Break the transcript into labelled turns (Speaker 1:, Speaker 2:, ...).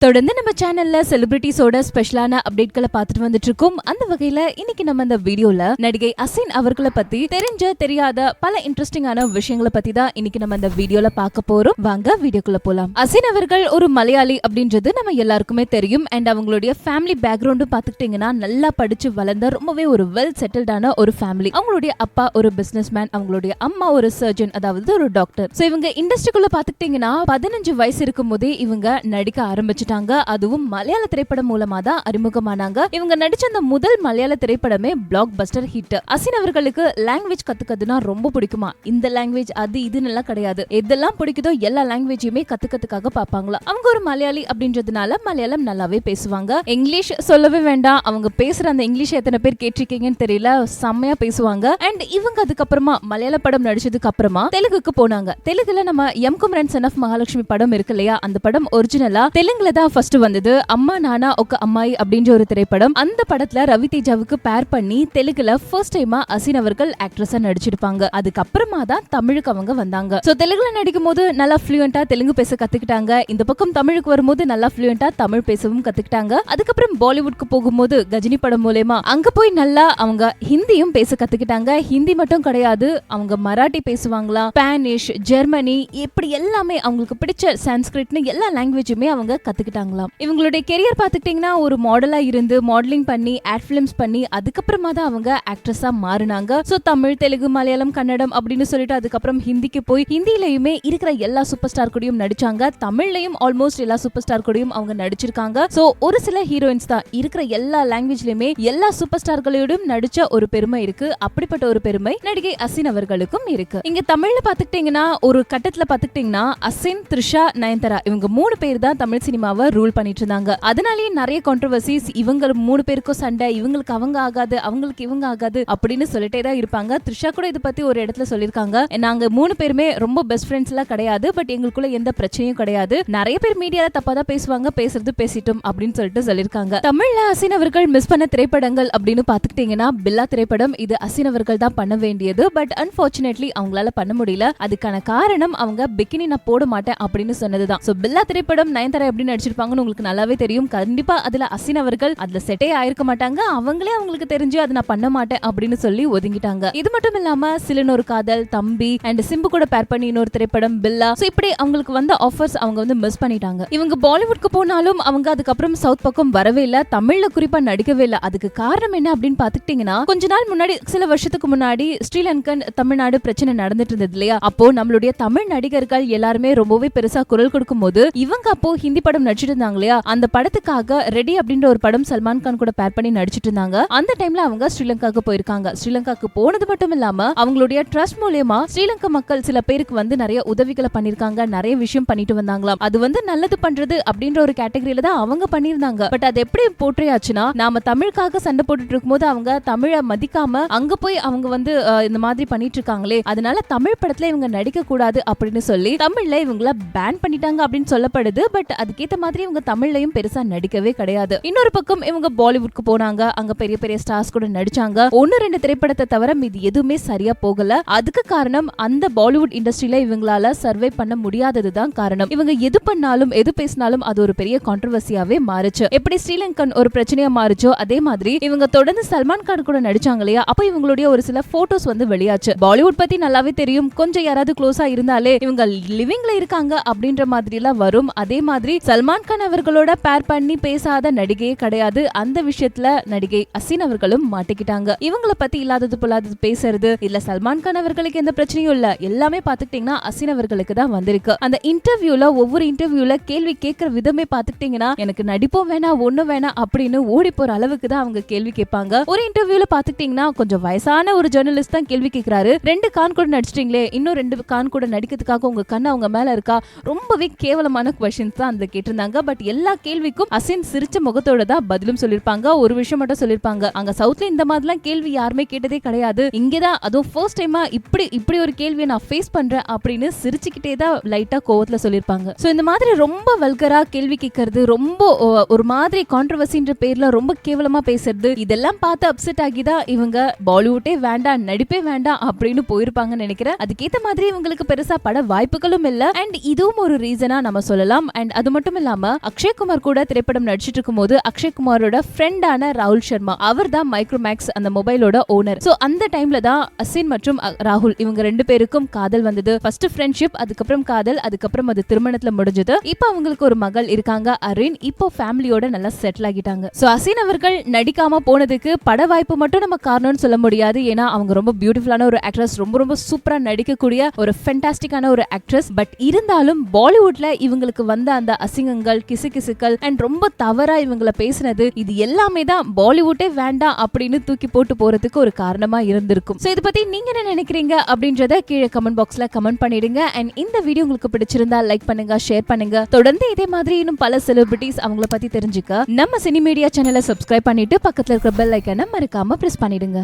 Speaker 1: தொடர்ந்து நம்ம சேனல்ல செலிபிரிட்டிஸோட ஸ்பெஷலான அப்டேட்களை பார்த்துட்டு வந்துட்டு இருக்கோம் அந்த வகையில இன்னைக்கு நம்ம இந்த வீடியோல நடிகை அசின் அவர்களை பத்தி தெரிஞ்ச தெரியாத பல இன்ட்ரெஸ்டிங்கான விஷயங்களை பத்தி தான் இன்னைக்கு நம்ம இந்த வீடியோல பார்க்க போறோம். வாங்க வீடியோக்குள்ள போலாம். அசின் அவர்கள் ஒரு மலையாளி அப்படின்றது நம்ம எல்லாருக்குமே தெரியும். அண்ட் அவங்களுடைய ஃபேமிலி பேக்ரவுண்டும் பாத்துக்கிட்டீங்கன்னா நல்லா படிச்சு வளர்ந்த ரொம்பவே ஒரு வெல் செட்டில்டான ஒரு ஃபேமிலி அவங்களுடைய அப்பா ஒரு பிசினஸ் மேன் அவங்களுடைய அம்மா ஒரு சர்ஜன் அதாவது ஒரு டாக்டர் சோ இவங்க இண்டஸ்ட்ரிக்குள்ள பாத்துக்கிட்டீங்கன்னா பதினஞ்சு வயசு இருக்கும் போதே இவங்க நடிக்க ஆரம்பிச்சிட்டாங்க அதுவும் மலையாள திரைப்படம் மூலமா தான் அறிமுகமானாங்க. இவங்க நடிச்ச அந்த முதல் மலையாள திரைப்படமே பிளாக் பஸ்டர் ஹிட் அசின் அவர்களுக்கு லாங்குவேஜ் கத்துக்கிறதுனா ரொம்ப பிடிக்குமா? இந்த லாங்குவேஜ் அது இதுன்னு எல்லாம் கிடையாது. எதெல்லாம் பிடிக்குதோ எல்லா லாங்குவேஜையுமே கத்துக்கிறதுக்காக பாப்பாங்களா அவங்க ஒரு மலையாளி அப்படின்றதுனால மலையாளம் நல்லாவே பேசுவாங்க. இங்கிலீஷ் சொல்லவே வேண்டாம். அவங்க பேசுற அந்த இங்கிலீஷ் எத்தனை பேர் கேட்டிருக்கீங்கன்னு தெரியல. செம்மையா பேசுவாங்க. அண்ட் இவங்க அதுக்கப்புறமா மலையாள படம் நடிச்சதுக்கு அப்புறமா தெலுங்குக்கு போனாங்க. தெலுங்குல நம்ம M Kumaran son of Mahalakshmi படம் இருக்கு இல்லையா? அந்த படம் ஒரிஜினலா தெலுங்குல தான் ஃபர்ஸ்ட் வந்தது. அம்மா நானா ஒக்க அம்மாயி அப்படின்ற ஒரு திரைப்படம். அந்த படத்துல ரவி தேஜாவுக்கு பேர் பண்ணி தெலுங்குல ஃபர்ஸ்ட் டைமா அசின் அவர்கள் ஆக்ட்ரஸா நடிச்சிருப்பாங்க. அதுக்கப்புறமா தான் தமிழுக்கு அவங்க வந்தாங்க. சோ தெலுங்குல நடிக்கும் போது நல்லா ஃப்ளூயண்டா தெலுங்கு பேச கத்துக்கிட்டாங்க. இந்த பக்கம் தமிழுக்கு வரும்போது நல்லா ஃப்ளூயண்டா தமிழ் பேசவும் கத்துக்கிட்டாங்க. அதுக்கப்புறம் பாலிவுட்க்கு போகும்போது கஜினி படம் மூலயமா அங்க போய் நல்லா அவங்க ஹிந்தியும் பேச கத்துக்கிட்டாங்க. ஹிந்தி மட்டும் கிடையாது அவங்க மராட்டி பேசுவாங்களா ஸ்பானிஷ் ஜெர்மனி இப்படி எல்லாமே அவங்களுக்கு பிடிச்ச சான்ஸ்கிரிட்னு எல்லா லாங்குவேஜுமே அவங்க கத்துக்கிட்டாங்களாம். இவங்களுடைய கெரியர் பார்த்துக்கிட்டிங்கன்னா ஒரு மாடலா இருந்து மாடலிங் பண்ணி ஆட் ஃபிலிம்ஸ் பண்ணி அதுக்கப்புறமா தான் அவங்க ஆக்ட்ரஸா மாறினாங்க. சோ தமிழ் தெலுங்கு மலையாளம் கன்னடம் அப்படின்னு சொல்லிட்டு அதுக்கப்புறம் ஹிந்திக்கு போய் ஹிந்திலயுமே இருக்கிற எல்லா சூப்பர் ஸ்டார் கூடயும் நடிச்சாங்க. தமிழ்லயும் ஆல்மோஸ்ட் எல்லா சூப்பர் ஸ்டார் கூடயும் அவங்க நடிச்சிருக்காங்க. சோ ஒரு சில ஹீரோயின்ஸ் தான். இருக்கிற எல்லா லாங்குவேஜ்லயுமே எல்லா சூப்பர் ஸ்டார்களோடும் நடிச்ச ஒரு பெருமை இருக்கு. அப்படிப்பட்ட ஒரு பெருமை நடிகை அசின் அவர்களுக்கும் இருக்கு. இங்க தமிழ்ல பாத்துக்கிட்டீங்கன்னா ஒரு கட்டத்துல பாத்துக்கிட்டீங்கன்னா அசின் த்ரிஷா நயன்தாரா இவங்க மூணு பேர் தான் தமிழ் சினிமாவை ரூல் பண்ணிட்டு இருந்தாங்க அதனாலேயே நிறைய கான்ட்ரவர்சிஸ் இவங்க மூணு பேருக்கும் சண்டை இவங்களுக்கு அவங்க ஆகாது அவங்களுக்கு இவங்க ஆகாது அப்படின்னு சொல்லிட்டே தான் இருப்பாங்க. த்ரிஷா கூட இதை பத்தி ஒரு இடத்துல சொல்லியிருக்காங்க. நாங்க மூணு பேருமே ரொம்ப பெஸ்ட் ஃப்ரெண்ட்ஸ் எல்லாம் கிடையாது பட் எங்களுக்குள்ள எந்த பிரச்சனையும் கிடையாது. நிறைய பேர் மீடியால தப்பா தான் பேசுவாங்க பேசுறது பேசிட்டோம் அப்படின்னு சொல்லிட்டு சொல்லிருக்காங்க தமிழ்ல அசின் அவர்கள் மிஸ் பண்ண திரைப்படங்கள் அப்படின்னு பாத்துக்கிட்டீங்கன்னா பில்லா திரைப்படம் இது அசின் அவர்கள் தான் பண்ண வேண்டியது பட் அன்பார்ச்சுனேட்லி அவங்களால பண்ண முடியல. அதுக்கான காரணம் அவங்க பிக்கினி நான் போட மாட்டேன் அப்படின்னு சொன்னதுதான். சோ பில்லா திரைப்படம் நயன்தாரா எப்படி வச்சிருப்பாங்கன்னு உங்களுக்கு நல்லாவே தெரியும். கண்டிப்பா அதுல அசின் அவர்கள் அதுல செட்டே ஆயிருக்க மாட்டாங்க. அவங்களே அவங்களுக்கு தெரிஞ்சு அதை நான் பண்ண மாட்டேன் அப்படின்னு சொல்லி ஒதுங்கிட்டாங்க. இது மட்டும் இல்லாம சிலனொரு காதல் தம்பி அண்ட் சிம்பு கூட பேர் பண்ணி இன்னொரு திரைப்படம் பில்லா. சோ இப்படி அவங்களுக்கு வந்த ஆஃபர்ஸ் அவங்க வந்து மிஸ் பண்ணிட்டாங்க. இவங்க பாலிவுட்க்கு போனாலும் அவங்க அதுக்கப்புறம் சவுத் பக்கம் வரவே இல்ல. தமிழ்ல குறிப்பா நடிக்கவே இல்ல. அதுக்கு காரணம் என்ன அப்படின்னு பாத்துக்கிட்டீங்கன்னா கொஞ்ச நாள் முன்னாடி சில வருஷத்துக்கு முன்னாடி ஸ்ரீலங்கன் தமிழ்நாடு பிரச்சனை நடந்துட்டு இருந்தது இல்லையா? அப்போ நம்மளுடைய தமிழ் நடிகர்கள் எல்லாருமே ரொம்பவே பெருசா குரல் கொடுக்கும் போது இவங்க அப்போ ஹிந்தி படம் நடிச்சிருந்தாங்க இருந்தாங்க இல்லையா? அந்த படத்துக்காக ரெடி அப்படின்ற ஒரு படம் சல்மான் கான் கூட பேர் பண்ணி நடிச்சிட்டு இருந்தாங்க அந்த டைம்ல அவங்க ஸ்ரீலங்காக்கு போயிருக்காங்க. ஸ்ரீலங்காக்கு போனது மட்டும் இல்லாம அவங்களுடைய ட்ரஸ்ட் மூலியமா ஸ்ரீலங்கா மக்கள் சில பேருக்கு வந்து நிறைய உதவிகளை பண்ணிருக்காங்க நிறைய விஷயம் பண்ணிட்டு வந்தாங்களாம். அது வந்து நல்லது பண்றது அப்படின்ற ஒரு கேட்டகரியில தான் அவங்க பண்ணிருந்தாங்க பட் அது எப்படி போற்றியாச்சுன்னா நாம தமிழுக்காக சண்டை போட்டுட்டு இருக்கும்போது அவங்க தமிழை மதிக்காம அங்க போய் அவங்க வந்து இந்த மாதிரி பண்ணிட்டு இருக்காங்களே அதனால தமிழ் படத்துல இவங்க நடிக்க கூடாது அப்படின்னு சொல்லி தமிழ்ல இவங்கள பேன் பண்ணிட்டாங்க அப்படின்னு சொல்லப்படுது. பட் அதுக்கேத்த மாதிரி இவங்க தமிழ்லயும் பெருசா நடிக்கவே கிடையாது. இன்னொரு பக்கம் இவங்க பாலிவுட்க்கு போனாங்க. அங்க பெரிய பெரிய ஸ்டார்ஸ் கூட நடிச்சாங்க. ஒன்னு ரெண்டு திரைப்படத்தை தவிர இது எதுவுமே சரியா போகல. அதுக்கு காரணம் அந்த பாலிவுட் இண்டஸ்ட்ரியில இவங்களால சர்வை பண்ண முடியாததுதான் காரணம். இவங்க எது பண்ணாலும் எது பேசினாலும் அது ஒரு பெரிய கான்ட்ரவர்சியாவே மாறுச்சு. எப்படி ஸ்ரீலங்கன் ஒரு பிரச்சனையா மாறுச்சோ அதே மாதிரி இவங்க தொடர்ந்து சல்மான் கான் கூட நடிச்சாங்க இல்லையா? அப்ப இவங்களுடைய ஒரு சில போட்டோஸ் வந்து வெளியாச்சு. பாலிவுட் பத்தி நல்லாவே தெரியும். கொஞ்சம் யாராவது க்ளோஸா இருந்தாலே இவங்க லிவிங்ல இருக்காங்க அப்படின்ற மாதிரி எல்லாம் வரும். அதே மாதிரி சல்மான் கான் அவர்களோட பேர் பண்ணி பேசாத நடிகையே கிடையாது. அந்த விஷயத்துல நடிகை அசின் அவர்களும் மாட்டிக்கிட்டாங்க. இவங்கள பத்தி இல்லாதது பொல்லாதது பேசுறது இல்ல சல்மான் கான் அவர்களுக்கு எந்த பிரச்சனையும் இல்ல. எல்லாமே பாத்துக்கிட்டீங்கன்னா அசின் அவர்களுக்கு தான் வந்திருக்கு. அந்த இன்டர்வியூல ஒவ்வொரு இன்டர்வியூல கேள்வி கேட்கிற விதமே பாத்துக்கிட்டீங்கன்னா எனக்கு நடிப்பும் வேணா ஒண்ணும் வேணாம் அப்படின்னு ஓடி போற அளவுக்கு தான் அவங்க கேள்வி கேட்பாங்க. ஒரு இன்டர்வியூல பாத்துக்கிட்டீங்கன்னா கொஞ்சம் வயசான ஒரு ஜெர்னலிஸ்ட் தான் கேள்வி கேட்கிறாரு. ரெண்டு கான் கூட நடிச்சிட்டீங்களே இன்னும் ரெண்டு கான் கூட நடிக்கிறதுக்காக உங்க கண்ணு அவங்க மேல இருக்கா? ரொம்பவே கேவலமான கொஸ்டின்ஸ் தான் அந்த கேட்டிருந்தாங்க. பட் எல்லா கேள்விக்கும் அசின் சிரிச்ச முகத்தோட தான் பதிலும் சொல்லிருப்பாங்க. ஒரு விஷயம் மட்டும் சொல்லிருப்பாங்க. அங்க சவுத்ல இந்த மாதிரிலாம் கேள்வி யாருமே கேட்டதே கிடையாது. இங்கதான் அதுவும் ஃபர்ஸ்ட் டைமா இப்படி இப்படி ஒரு கேள்வியை நான் ஃபேஸ் பண்றேன் அப்படின்னு சிரிச்சுக்கிட்டே தான் லைட்டா கோவத்துல சொல்லிருப்பாங்க. சோ இந்த மாதிரி ரொம்ப வல்கரா கேள்வி கேட்கறது ரொம்ப ஒரு மாதிரி கான்ட்ரவர்சின்ற பேர்ல ரொம்ப கேவலமா பேசுறது இதெல்லாம் பார்த்து அப்செட் ஆகி தான் இவங்க பாலிவுட்டே வேண்டாம் நடிப்பே வேண்டாம் அப்படின்னு போயிருப்பாங்கன்னு நினைக்கிறேன். அதுக்கேத்த மாதிரி இவங்களுக்கு பெருசா பட வாய்ப்புகளும் இல்ல. அண்ட் இதுவும் ஒரு ரீசனா நம்ம சொல்லலாம். அண்ட் அது மட்டும் இல்லாம இல்லாம அக்ஷய்குமார் கூட திரைப்படம் நடிச்சிட்டு இருக்கும்போது அக்ஷய்குமாரோட ஃப்ரெண்டான ராகுல் சர்மா. அவர் தான் மைக்ரோமேக்ஸ் அந்த மொபைலோட ஓனர் சோ அந்த டைம்ல தான் அசின் மற்றும் ராகுல் இவங்க ரெண்டு பேருக்கும் காதல் வந்தது. ஃபர்ஸ்ட் ஃப்ரெண்ட்ஷிப் அதுக்கப்புறம் காதல் அதுக்கப்புறம் அது திருமணத்துல முடிஞ்சது. இப்போ அவங்களுக்கு ஒரு மகள் இருக்காங்க அரின். இப்போ ஃபேமிலியோட நல்லா செட்டில் ஆகிட்டாங்க. சோ அசின் அவர்கள் நடிக்காம போனதுக்கு பட வாய்ப்பு மட்டும் நம்ம காரணம்னு சொல்ல முடியாது. ஏன்னா அவங்க ரொம்ப பியூட்டிஃபுல்லான ஒரு ஆக்ட்ரஸ் ரொம்ப ரொம்ப சூப்பரா நடிக்கக்கூடிய ஒரு ஃபென்டாஸ்டிக்கான ஒரு ஆக்ட்ரஸ் பட் இருந்தாலும் பாலிவுட்ல இவங்களுக்கு வந்த அந்த அசிங்கங்கள் கிசுகிசுக்கள் அண்ட் ரொம்ப தவறா இவங்கள பேசினது இது எல்லாமே தான் பாலிவுட்டே வேண்டாம் அப்படின்னு தூக்கி போட்டு போறதுக்கு ஒரு காரணமா இருந்திருக்கும். சோ இதை பத்தி நீங்க என்ன நினைக்கிறீங்க அப்படின்றத கீழே கமெண்ட் பாக்ஸ்ல கமெண்ட் பண்ணிடுங்க. அண்ட் இந்த வீடியோ உங்களுக்கு பிடிச்சிருந்தா லைக் பண்ணுங்க ஷேர் பண்ணுங்க. தொடர்ந்து இதே மாதிரி இன்னும் பல செலிபிரிட்டிஸ் அவங்கள பத்தி தெரிஞ்சுக்க நம்ம சினி மீடியா சேனலை சப்ஸ்கிரைப் பண்ணிட்டு பக்கத்துல இருக்கிற பெல் ஐக்கனை மறக்காம பிரஸ் பண்ணிடுங்க.